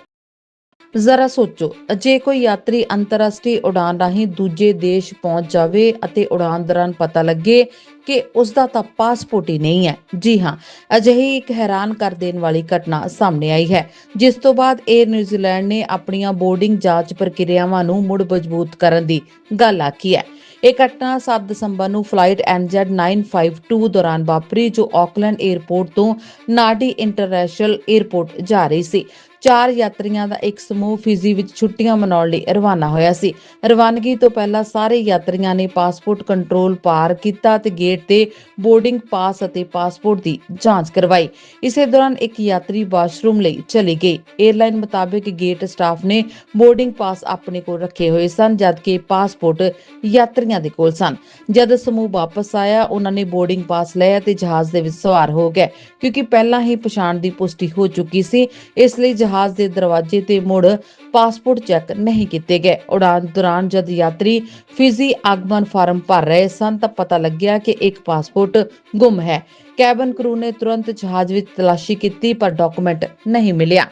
ਜ਼ਰਾ ਸੋਚੋ ਜੇ ਕੋਈ ਯਾਤਰੀ ਅੰਤਰਰਾਸ਼ਟਰੀ ਉਡਾਨ ਰਾਹੀਂ ਦੂਜੇ ਦੇਸ਼ ਪਹੁੰਚ ਜਾਵੇ ਅਤੇ ਉਡਾਨ ਦੌਰਾਨ ਪਤਾ ਲੱਗੇ ਕਿ ਉਸ ਦਾ ਤਾਂ ਪਾਸਪੋਰਟ ਹੀ ਨਹੀਂ ਹੈ। ਜੀ ਹਾਂ, ਅਜਿਹੀ ਇੱਕ ਹੈਰਾਨ ਕਰ ਦੇਣ ਵਾਲੀ ਘਟਨਾ ਸਾਹਮਣੇ ਆਈ ਹੈ, ਜਿਸ ਤੋਂ ਬਾਅਦ 에ਅਰ ਨਿਊਜ਼ੀਲੈਂਡ ਨੇ ਆਪਣੀਆਂ ਬੋਰਡਿੰਗ ਜਾਂਚ ਪ੍ਰਕਿਰਿਆਵਾਂ ਨੂੰ ਮੁੜ ਮਜ਼ਬੂਤ ਕਰਨ ਦੀ ਗੱਲ ਆਖੀ ਹੈ। ਇਹ ਘਟਨਾ 7 ਦਸੰਬਰ ਨੂੰ ਫਲਾਈਟ MZ952 ਦੌਰਾਨ ਵਾਪਰੀ, ਜੋ ਆਕਲੈਂਡ 에ਅਰਪੋਰਟ ਤੋਂ ਨਾਡੀ ਇੰਟਰਨੈਸ਼ਨਲ 에ਅਰਪੋਰਟ ਜਾ ਰਹੀ ਸੀ। ਚਾਰ ਯਾਤਰੀਆਂ ਦਾ ਇੱਕ ਸਮੂਹ ਫਿਜੀ ਵਿੱਚ ਛੁੱਟੀਆਂ ਮਨਾਉਣ ਲਈ ਰਵਾਨਾ ਹੋਇਆ ਸੀ। ਰਵਾਨਗੀ ਤੋਂ ਪਹਿਲਾਂ ਸਾਰੇ ਯਾਤਰੀਆਂ ਨੇ ਪਾਸਪੋਰਟ ਕੰਟਰੋਲ ਪਾਰ ਕੀਤਾ ਤੇ ਗੇਟ ਤੇ ਬੋਰਡਿੰਗ ਪਾਸ ਅਤੇ ਪਾਸਪੋਰਟ ਦੀ ਜਾਂਚ ਕਰਵਾਈ। ਇਸੇ ਦੌਰਾਨ ਇੱਕ ਯਾਤਰੀ ਵਾਸ਼ਰੂਮ ਲਈ ਚਲੀ ਗਈ। 에ਅਰਲਾਈਨ ਮੁਤਾਬਕ ਗੇਟ ਸਟਾਫ ਨੇ ਬੋਰਡਿੰਗ ਪਾਸ ਆਪਣੇ ਕੋਲ ਰੱਖੇ ਹੋਏ ਸਨ, ਜਦਕਿ ਪਾਸਪੋਰਟ ਯਾਤਰੀਆਂ ਦੇ ਕੋਲ ਸਨ। ਜਦ ਸਮੂਹ ਵਾਪਸ ਆਇਆ, ਉਹਨਾਂ ਨੇ ਬੋਰਡਿੰਗ ਪਾਸ ਲਿਆ ਤੇ ਜਹਾਜ਼ ਦੇ ਵਿੱਚ ਸਵਾਰ ਹੋ ਗਏ, ਕਿਉਂਕਿ ਪਹਿਲਾਂ ਹੀ ਪਛਾਣ ਦੀ ਪੁਸ਼ਟੀ ਹੋ ਚੁੱਕੀ ਸੀ। ਇਸ ਲਈ ਜਹਾਜ਼ ਦੇ ਦਰਵਾਜ਼ੇ ਤੇ ਮੁੜ ਪਾਸਪੋਰਟ ਚੈੱਕ ਨਹੀਂ ਕੀਤੇ ਗਏ। ਉਡਾਨ ਦੌਰਾਨ ਜਦ ਯਾਤਰੀ ਫਿਜੀ ਆਗਮਨ ਫਾਰਮ ਭਰ ਰਹੇ ਸਨ, ਤਾਂ ਪਤਾ ਲੱਗਿਆ ਕਿ ਇੱਕ ਪਾਸਪੋਰਟ ਗੁੰਮ ਹੈ। ਕੈਬਨ ਕਰੂ ਨੇ ਤੁਰੰਤ ਜਹਾਜ਼ ਵਿੱਚ ਤਲਾਸ਼ੀ ਕੀਤੀ, ਪਰ ਡਾਕੂਮੈਂਟ ਨਹੀਂ ਮਿਲਿਆ।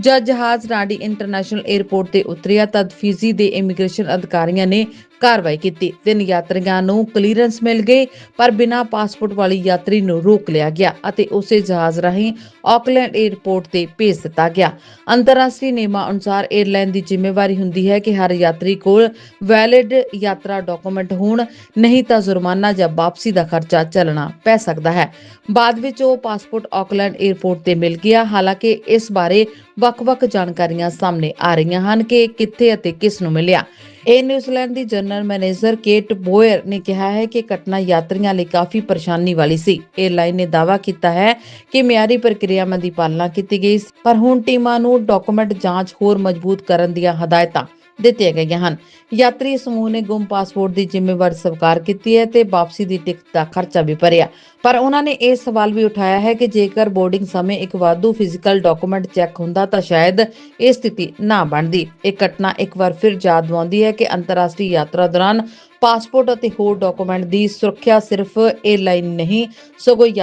ਜਦ ਜਹਾਜ਼ ਨਾਡੀ ਇੰਟਰਨੈਸ਼ਨਲ 에ਅਰਪੋਰਟ ਤੇ ਉਤਰਿਆ, ਤਦ ਫਿਜੀ ਦੇ ਇਮੀਗ੍ਰੇਸ਼ਨ ਅਧਿਕਾਰੀਆਂ ਨੇ ਕਾਰਵਾਈ ਕੀਤੀ। ਤਿੰਨ ਯਾਤਰੀਆਂ ਨੂੰ ਕਲੀਅਰੈਂਸ ਮਿਲ ਗਈ, ਪਰ ਬਿਨਾਂ ਪਾਸਪੋਰਟ ਵਾਲੀ ਯਾਤਰੀ ਨੂੰ ਰੋਕ ਲਿਆ ਗਿਆ ਅਤੇ ਉਸੇ ਜਹਾਜ਼ ਰਾਹੀਂ ਆਕਲੈਂਡ 에ਅਰਪੋਰਟ ਤੇ ਭੇਜ ਦਿੱਤਾ ਗਿਆ। ਅੰਤਰਰਾਸ਼ਟਰੀ ਨਿਯਮਾਂ ਅਨੁਸਾਰ 에ਅਰਲਾਈਨ ਦੀ ਜ਼ਿੰਮੇਵਾਰੀ ਹੁੰਦੀ ਹੈ ਕਿ ਹਰ ਯਾਤਰੀ ਕੋਲ ਵੈਲਿਡ ਯਾਤਰਾ ਡਾਕੂਮੈਂਟ ਹੋਣ, ਨਹੀਂ ਤਾਂ ਜੁਰਮਾਨਾ ਜਾਂ ਵਾਪਸੀ ਦਾ ਖਰਚਾ ਚੱਲਣਾ ਪੈ ਸਕਦਾ ਹੈ। ਬਾਅਦ ਵਿੱਚ ਉਹ ਪਾਸਪੋਰਟ ਆਕਲੈਂਡ 에ਅਰਪੋਰਟ ਤੇ ਮਿਲ ਗਿਆ। ਹਾਲਾਂਕਿ ਇਸ ਬਾਰੇ ਵੱਖ-ਵੱਖ ਜਾਣਕਾਰੀਆਂ ਸਾਹਮਣੇ ਆ ਰਹੀਆਂ ਹਨ ਕਿ ਕਿੱਥੇ ਅਤੇ ਕਿਸ ਨੂੰ ਮਿਲਿਆ। ਏਅਰ ਨਿਊਜ਼ੀਲੈਂਡ ਦੀ ਜਨਰਲ ਮੈਨੇਜਰ ਕੇਟ ਬੋਇਰ ਨੇ ਕਿਹਾ ਹੈ ਕਿ ਘਟਨਾ ਯਾਤਰੀਆਂ ਲਈ ਕਾਫੀ ਪਰੇਸ਼ਾਨੀ ਵਾਲੀ ਸੀ। ਏਅਰਲਾਈਨ ਨੇ ਦਾਅਵਾ ਕੀਤਾ ਹੈ ਕਿ ਮਿਆਰੀ ਪ੍ਰਕਿਰਿਆਵਾਂ ਦੀ ਪਾਲਣਾ ਕੀਤੀ ਗਈ ਸੀ, ਪਰ ਹੁਣ ਟੀਮਾਂ ਨੂੰ ਡਾਕੂਮੈਂਟ ਜਾਂਚ ਹੋਰ ਮਜ਼ਬੂਤ ਕਰਨ ਦੀਆਂ ਹਦਾਇਤਾਂ ਦਿੱਤੀਆਂ ਗਈਆਂ ਹਨ। ਯਾਤਰੀ ਸਮੂਹ ਨੇ ਗੁੰਮ ਪਾਸਪੋਰਟ ਦੀ ਜ਼ਿੰਮੇਵਾਰੀ ਸਵੀਕਾਰ ਕੀਤੀ ਹੈ ਤੇ ਵਾਪਸੀ ਦੀ ਟਿਕਟ ਦਾ ਖਰਚਾ ਵੀ ਭਰਿਆ। ਪਰ ਉਹਨਾਂ ਨੇ ਇਹ ਸਵਾਲ ਵੀ ਉਠਾਇਆ ਹੈ ਕਿ ਜੇਕਰ ਬੋਰਡਿੰਗ ਸਮੇਂ ਇੱਕ ਵਾਧੂ ਫਿਜ਼ੀਕਲ ਡਾਕੂਮੈਂਟ ਚੈੱਕ ਹੁੰਦਾ ਤਾਂ ਸ਼ਾਇਦ ਇਹ ਸਥਿਤੀ ਨਾ ਬਣਦੀ। ਇਹ ਘਟਨਾ ਇੱਕ ਵਾਰ ਫਿਰ ਯਾਦ ਦਿਵਾਉਂਦੀ ਹੈ ਕਿ ਅੰਤਰਰਾਸ਼ਟਰੀ ਯਾਤਰਾ ਦੌਰਾਨ ਪਾਸਪੋਰਟ ਅਤੇ ਹੋਰ ਡਾਕੂਮੈਂਟ ਦੀ ਸੁਰੱਖਿਆ ਸਿਰਫ 에ਅਰਲਾਈਨ ਨਹੀਂ, ਸਗੋਂ ਯਾਤਰੀ